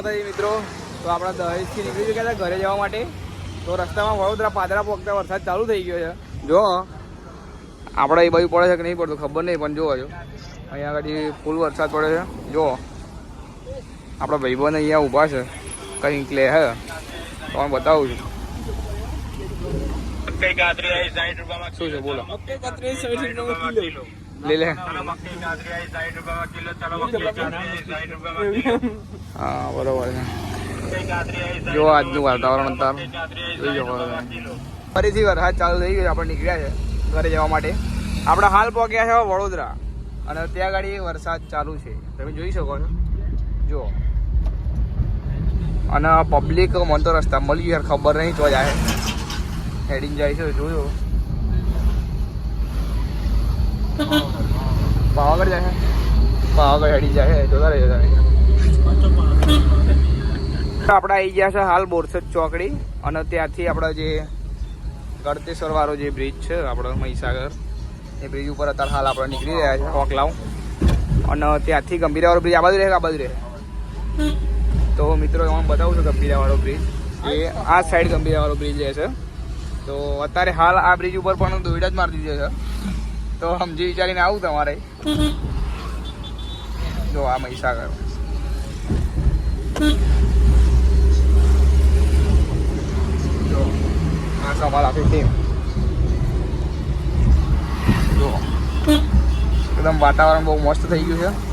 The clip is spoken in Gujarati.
માતાજી મિત્રો. તો આપણા દહેજથી નીકળી ગયા હતા ઘરે જવા માટે. તો રસ્તામાં વડોદરા પાદરા પોખતા વરસાદ ચાલુ થઈ ગયો છે. જો આપણે એ બાજુ પડે છે કે નહીં પડતું ખબર નહીં પણ જોવો જો અહીંયા આગળ ફૂલ વરસાદ પડે છે. જો આપણા ભાઈબંધ અહીંયા ઊભા છે. કંઈક લે હે. તો હું બતાવું છું. શું છે બોલો. લે લે. હા, બરોબર છે. જો આજનું વાતાવરણ અત્યારે. જોઈ ફરીથી વરસાદ ચાલુ થઈ ગયો. આપણે નીકળ્યા છે ઘરે જવા માટે. આપણે હાલ પહોંચ્યા છે વડોદરા. અને ત્યાં ગાડી વરસાદ ચાલુ છે. તમે જોઈ શકો છો. જુઓ અને પબ્લિક મને તો રસ્તા મળી યાર ખબર નહીં, તો જાય હેડિંગ જાય છે જોયો પાવાગઢ જાય પાવાગઢ હેડી જાય જોતા રહેજો તમે. આપણે આવી ગયા છે હાલ બોરસદ ચોકડી, અને ત્યાંથી આપણા જે ગળતેશ્વર વાળો જે બ્રિજ છે આપણો મહીસાગર, એ બ્રિજ ઉપર અત્યારે હાલ આપણે નીકળી રહ્યા છે ઓકલાઉ અને ત્યાંથી ગંભીરાવાળો બ્રિજ આ બાજુ રહે આ બાજુ રહે? તો મિત્રો, હું બતાવું છું ગંભીરાવાળો બ્રિજ એ આ સાઈડ ગંભીરાવાળો બ્રિજ રહે છે. તો અત્યારે હાલ આ બ્રિજ ઉપર પણ દોઈડા જ મારી દીધી છે. તો સમજી વિચારીને આવું તમારે. જો આ મહીસાગર. જો, આ સવાલ આપી ટીમ. જો. એકદમ વાતાવરણ બહુ મસ્ત થઈ ગયું છે.